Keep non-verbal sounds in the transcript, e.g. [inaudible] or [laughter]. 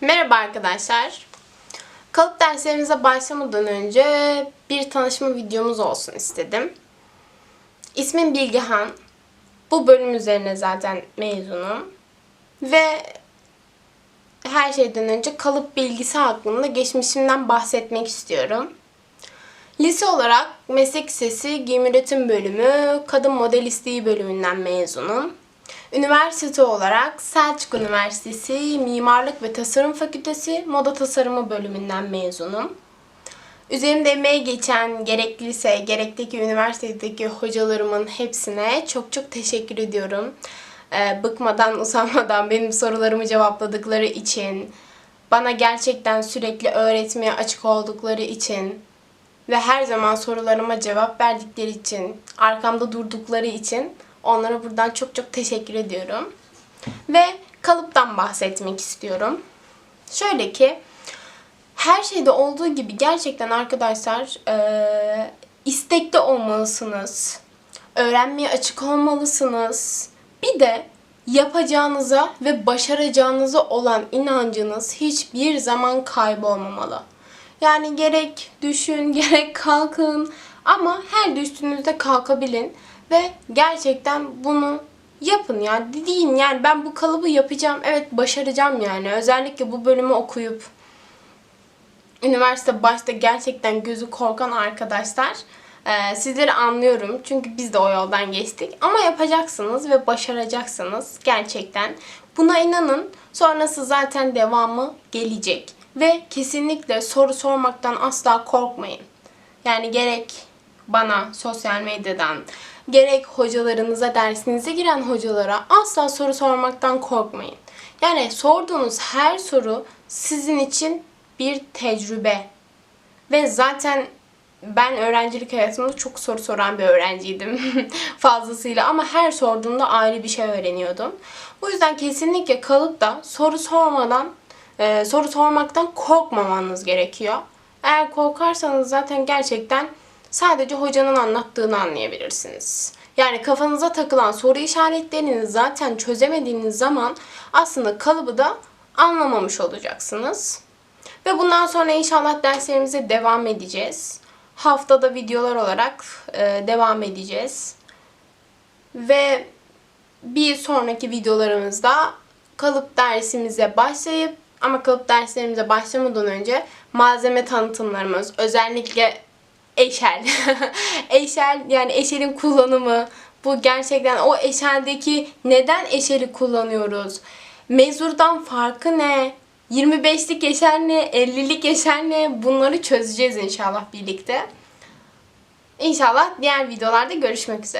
Merhaba arkadaşlar. Kalıp derslerimize başlamadan önce bir tanışma videomuz olsun istedim. İsmim Bilgehan. Bu bölüm üzerine zaten mezunum. Ve her şeyden önce kalıp bilgisi hakkında geçmişimden bahsetmek istiyorum. Lise olarak meslek lisesi giyim üretim bölümü kadın modelistliği bölümünden mezunum. Üniversite olarak Selçuk Üniversitesi Mimarlık ve Tasarım Fakültesi Moda Tasarımı bölümünden mezunum. Üzerimde emeği geçen gerek lise, gerekteki üniversitedeki hocalarımın hepsine çok çok teşekkür ediyorum. Ee, bıkmadan, [laughs] usanmadan benim sorularımı cevapladıkları için, bana gerçekten sürekli öğretmeye açık oldukları için, ve her zaman sorularıma cevap verdikleri için, arkamda durdukları için onlara buradan çok çok teşekkür ediyorum. Ve kalıptan bahsetmek istiyorum. Şöyle ki her şeyde olduğu gibi gerçekten arkadaşlar eee, istekli olmalısınız. Öğrenmeye açık olmalısınız. Bir de yapacağınıza ve başaracağınıza olan inancınız hiçbir zaman kaybolmamalı. Yani gerek düşün, [laughs] gerek kalkın ama her düştüğünüzde kalkabilin ve gerçekten bunu yapın ya. Deyin yani ben bu kalıbı yapacağım. Evet başaracağım yani. Özellikle bu bölümü okuyup üniversite başta gerçekten gözü korkan arkadaşlar e, sizleri anlıyorum. Çünkü biz de o yoldan geçtik. Ama yapacaksınız ve başaracaksınız gerçekten. Buna inanın. Sonrası zaten devamı gelecek. Ve kesinlikle soru sormaktan asla korkmayın. Yani gerek bana sosyal medyadan, gerek hocalarınıza, dersinize giren hocalara asla soru sormaktan korkmayın. Yani sorduğunuz her soru sizin için bir tecrübe. Ve zaten ben öğrencilik hayatımda çok soru soran bir öğrenciydim [laughs] fazlasıyla ama her sorduğumda ayrı bir şey öğreniyordum. Bu yüzden kesinlikle kalıp da soru sormadan, e, soru sormaktan korkmamanız gerekiyor. Eğer korkarsanız zaten gerçekten sadece hocanın anlattığını anlayabilirsiniz. Yani kafanıza takılan soru işaretlerini zaten çözemediğiniz zaman aslında kalıbı da anlamamış olacaksınız. Ve bundan sonra inşallah derslerimize devam edeceğiz. Haftada videolar olarak e, devam edeceğiz. Ve bir sonraki videolarımızda kalıp dersimize başlayıp ama kalıp derslerimize başlamadan önce malzeme tanıtımlarımız özellikle eşel. [laughs] eşel yani eşelin kullanımı bu gerçekten o eşeldeki neden eşeli kullanıyoruz? Mezurdan farkı ne? 25'lik eşel ne? 50'lik eşel ne? Bunları çözeceğiz inşallah birlikte. İnşallah diğer videolarda görüşmek üzere.